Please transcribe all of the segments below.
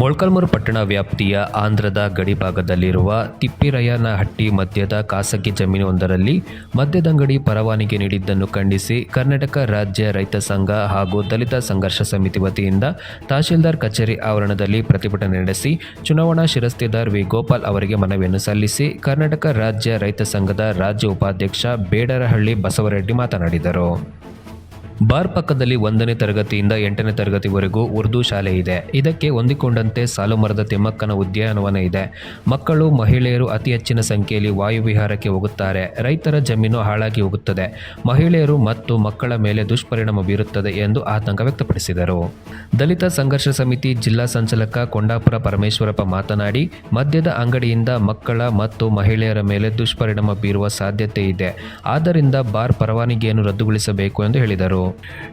ಮೊಳ್ಕಲ್ಮೂರು ಪಟ್ಟಣ ವ್ಯಾಪ್ತಿಯ ಆಂಧ್ರದ ಗಡಿಭಾಗದಲ್ಲಿರುವ ತಿಪ್ಪಿರಯ್ಯನಹಟ್ಟಿ ಮಧ್ಯದ ಖಾಸಗಿ ಜಮೀನೊಂದರಲ್ಲಿ ಮದ್ಯದಂಗಡಿ ಪರವಾನಿಗೆ ನೀಡಿದ್ದನ್ನು ಖಂಡಿಸಿ ಕರ್ನಾಟಕ ರಾಜ್ಯ ರೈತ ಸಂಘ ಹಾಗೂ ದಲಿತ ಸಂಘರ್ಷ ಸಮಿತಿ ವತಿಯಿಂದ ತಹಶೀಲ್ದಾರ್ ಕಚೇರಿ ಆವರಣದಲ್ಲಿ ಪ್ರತಿಭಟನೆ ನಡೆಸಿ ಚುನಾವಣಾ ಶಿರಸ್ತೆದಾರ್ ವಿ ಗೋಪಾಲ್ ಅವರಿಗೆ ಮನವಿಯನ್ನು ಸಲ್ಲಿಸಿ ಕರ್ನಾಟಕ ರಾಜ್ಯ ರೈತ ಸಂಘದ ರಾಜ್ಯ ಉಪಾಧ್ಯಕ್ಷ ಬೇಡರಹಳ್ಳಿ ಬಸವರೆಡ್ಡಿ ಮಾತನಾಡಿದರು. ಬಾರ್ ಪಕ್ಕದಲ್ಲಿ ಒಂದನೇ ತರಗತಿಯಿಂದ ಎಂಟನೇ ತರಗತಿವರೆಗೂ ಉರ್ದು ಶಾಲೆ ಇದೆ. ಇದಕ್ಕೆ ಹೊಂದಿಕೊಂಡಂತೆ ಸಾಲುಮರದ ತಿಮ್ಮಕ್ಕನ ಉದ್ಯಾನವನ ಇದೆ. ಮಕ್ಕಳು, ಮಹಿಳೆಯರು ಅತಿ ಹೆಚ್ಚಿನ ಸಂಖ್ಯೆಯಲ್ಲಿ ವಾಯುವಿಹಾರಕ್ಕೆ ಹೋಗುತ್ತಾರೆ. ರೈತರ ಜಮೀನು ಹಾಳಾಗಿ ಹೋಗುತ್ತದೆ. ಮಹಿಳೆಯರು ಮತ್ತು ಮಕ್ಕಳ ಮೇಲೆ ದುಷ್ಪರಿಣಾಮ ಬೀರುತ್ತದೆ ಎಂದು ಆತಂಕ ವ್ಯಕ್ತಪಡಿಸಿದರು. ದಲಿತ ಸಂಘರ್ಷ ಸಮಿತಿ ಜಿಲ್ಲಾ ಸಂಚಾಲಕ ಕೊಂಡಾಪುರ ಪರಮೇಶ್ವರಪ್ಪ ಮಾತನಾಡಿ, ಮದ್ಯದ ಅಂಗಡಿಯಿಂದ ಮಕ್ಕಳ ಮತ್ತು ಮಹಿಳೆಯರ ಮೇಲೆ ದುಷ್ಪರಿಣಾಮ ಬೀರುವ ಸಾಧ್ಯತೆ ಇದೆ. ಆದ್ದರಿಂದ ಬಾರ್ ಪರವಾನಗಿಯನ್ನು ರದ್ದುಗೊಳಿಸಬೇಕು ಎಂದು ಹೇಳಿದರು.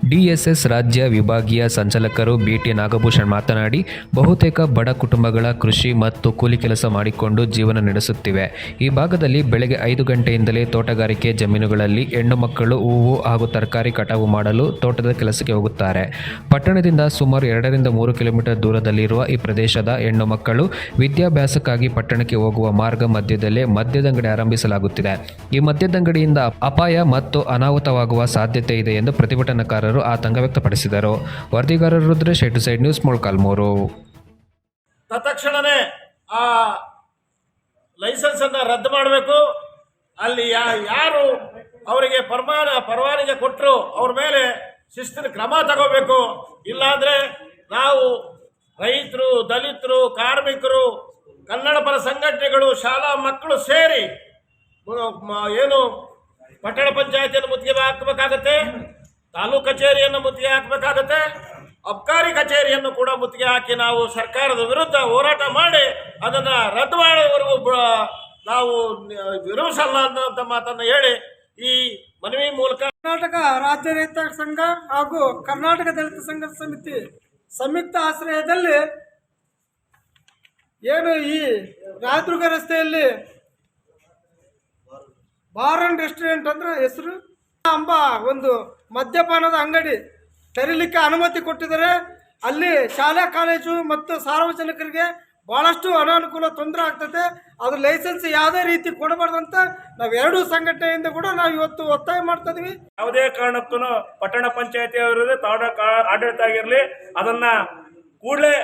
ಡಿಎಸ್ಎಸ್ ರಾಜ್ಯ ವಿಭಾಗೀಯ ಸಂಚಾಲಕರು ಬಿಟಿ ನಾಗಭೂಷಣ್ ಮಾತನಾಡಿ, ಬಹುತೇಕ ಬಡ ಕುಟುಂಬಗಳ ಕೃಷಿ ಮತ್ತು ಕೂಲಿ ಕೆಲಸ ಮಾಡಿಕೊಂಡು ಜೀವನ ನಡೆಸುತ್ತಿವೆ. ಈ ಭಾಗದಲ್ಲಿ ಬೆಳಗ್ಗೆ ಐದು ಗಂಟೆಯಿಂದಲೇ ತೋಟಗಾರಿಕೆ ಜಮೀನುಗಳಲ್ಲಿ ಹೆಣ್ಣು ಮಕ್ಕಳು ಹೂವು ಹಾಗೂ ತರಕಾರಿ ಕಟಾವು ಮಾಡಲು ತೋಟದ ಕೆಲಸಕ್ಕೆ ಹೋಗುತ್ತಾರೆ. ಪಟ್ಟಣದಿಂದ ಸುಮಾರು ಎರಡರಿಂದ ಮೂರು ಕಿಲೋಮೀಟರ್ ದೂರದಲ್ಲಿರುವ ಈ ಪ್ರದೇಶದ ಹೆಣ್ಣು ಮಕ್ಕಳು ವಿದ್ಯಾಭ್ಯಾಸಕ್ಕಾಗಿ ಪಟ್ಟಣಕ್ಕೆ ಹೋಗುವ ಮಾರ್ಗ ಮಧ್ಯದಲ್ಲೇ ಮದ್ಯದಂಗಡಿ ಆರಂಭಿಸಲಾಗುತ್ತಿದೆ. ಈ ಮದ್ಯದಂಗಡಿಯಿಂದ ಅಪಾಯ ಮತ್ತು ಅನಾಹುತವಾಗುವ ಸಾಧ್ಯತೆ ಇದೆ ಎಂದು ಪ್ರತಿಭಟನಾಕಾರರು ಆತಂಕ ವ್ಯಕ್ತಪಡಿಸಿದರು. ವರದಿಗಾರರು Rudresh two side news Molakalmuru ತತ್ಕ್ಷಣವೇ ಆ ಲೈಸೆನ್ಸ್ ಅನ್ನ ರದ್ದು ಮಾಡಬೇಕು. ಅಲ್ಲಿ ಯಾರು ಅವರಿಗೆ ಪರಮಾನ, ಪರವಾನಿಗೆ ಕೊಟ್ಟರು ಅವ್ರ ಮೇಲೆ ಶಿಸ್ತಿನ ಕ್ರಮ ತಗೋಬೇಕು. ಇಲ್ಲಾಂದ್ರೆ ನಾವು ರೈತರು, ದಲಿತರು, ಕಾರ್ಮಿಕರು ಕನ್ನಡ ಪರ ಸಂಘಟನೆಗಳು, ಶಾಲಾ ಮಕ್ಕಳು ಸೇರಿ ಏನು ಪಟ್ಟಣ ಪಂಚಾಯತಿಯನ್ನು ಮುತ್ತಿಗೆ ಹಾಕಬೇಕಾಗತ್ತೆ. ತಾಲೂಕು ಕಚೇರಿಯನ್ನು ಮುತ್ತಿಗೆ ಹಾಕಬೇಕಾಗತ್ತೆ. ಅಬ್ಕಾರಿ ಕಚೇರಿಯನ್ನು ಕೂಡ ಮುತ್ತಿಗೆ ಹಾಕಿ ನಾವು ಸರ್ಕಾರದ ವಿರುದ್ಧ ಹೋರಾಟ ಮಾಡಿ ಅದನ್ನ ರದ್ದು ಮಾಡೋವರೆಗೂ ನಾವು ವಿರೋಧಿಸಲ್ಲ ಅನ್ನೋಂಥ ಮಾತನ್ನು ಹೇಳಿ ಈ ಮನವಿ ಮೂಲಕ ಕರ್ನಾಟಕ ರಾಜ್ಯ ರೈತ ಸಂಘ ಹಾಗೂ ಕರ್ನಾಟಕ ದಲಿತ ಸಂಘ ಸಮಿತಿ ಸಂಯುಕ್ತ ಆಶ್ರಯದಲ್ಲಿ ಏನು ಈ ರಾಯದುರ್ಗ ರಸ್ತೆಯಲ್ಲಿ ಬಾರ್ ಅಂಡ್ ರೆಸ್ಟೋರೆಂಟ್ ಅಂದ್ರೆ ಹೆಸರು ಎಂಬ ಒಂದು ಮದ್ಯಪಾನದ ಅಂಗಡಿ ತೆರೀಲಿಕ್ಕೆ ಅನುಮತಿ ಕೊಟ್ಟಿದ್ದಾರೆ. ಅಲ್ಲಿ ಶಾಲಾ, ಕಾಲೇಜು ಮತ್ತು ಸಾರ್ವಜನಿಕರಿಗೆ ಬಹಳಷ್ಟು ಅನಾನುಕೂಲ ತೊಂದರೆ ಆಗ್ತದೆ. ಅದು ಲೈಸೆನ್ಸ್ ಯಾವುದೇ ರೀತಿ ಕೊಡಬಾರ್ದಂತ ನಾವು ಎರಡೂ ಸಂಘಟನೆಯಿಂದ ಕೂಡ ನಾವು ಇವತ್ತು ಒತ್ತಾಯ ಮಾಡ್ತಾ ಇದೀವಿ. ಯಾವುದೇ ಕಾರಣಕ್ಕೂ ಪಟ್ಟಣ ಪಂಚಾಯತಿ ಅವರದ್ದು ತಾಡ ಆಡಳಿತ ಆಗಿರಲಿ, ಅದನ್ನ ಕೂಡಲೇ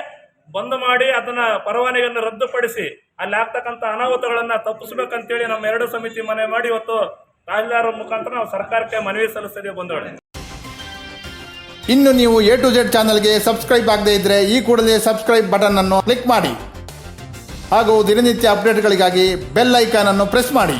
ಬಂದ್ ಮಾಡಿ ಅದನ್ನ ಪರವಾನಗಿಯನ್ನು ರದ್ದುಪಡಿಸಿ, ಅಲ್ಲಿ ಆಗ್ತಕ್ಕಂಥ ಅನಾಹುತಗಳನ್ನ ತಪ್ಪಿಸ್ಬೇಕಂತೇಳಿ ನಮ್ಮ ಎರಡು ಸಮಿತಿ ಮನೆ ಮಾಡಿ ಇವತ್ತು ತಹಸೀಲ್ದಾರ್ ಮುಖಾಂತರ ನಾವು ಸರ್ಕಾರಕ್ಕೆ ಮನವಿ ಸಲ್ಲಿಸ್ತಿದ್ದೀವಿ ಬಂದೋಳೆ ಇನ್ನು ನೀವು ಎ ಟು ಜೆಡ್ ಚಾನಲ್ಗೆ ಸಬ್ಸ್ಕ್ರೈಬ್ ಆಗದೇ ಇದ್ರೆ ಈ ಕೂಡಲೇ ಸಬ್ಸ್ಕ್ರೈಬ್ ಬಟನ್ ಅನ್ನು ಕ್ಲಿಕ್ ಮಾಡಿ. ಹಾಗೂ ದಿನನಿತ್ಯ ಅಪ್ಡೇಟ್ಗಳಿಗಾಗಿ ಬೆಲ್ ಐಕಾನ್ ಅನ್ನು ಪ್ರೆಸ್ ಮಾಡಿ.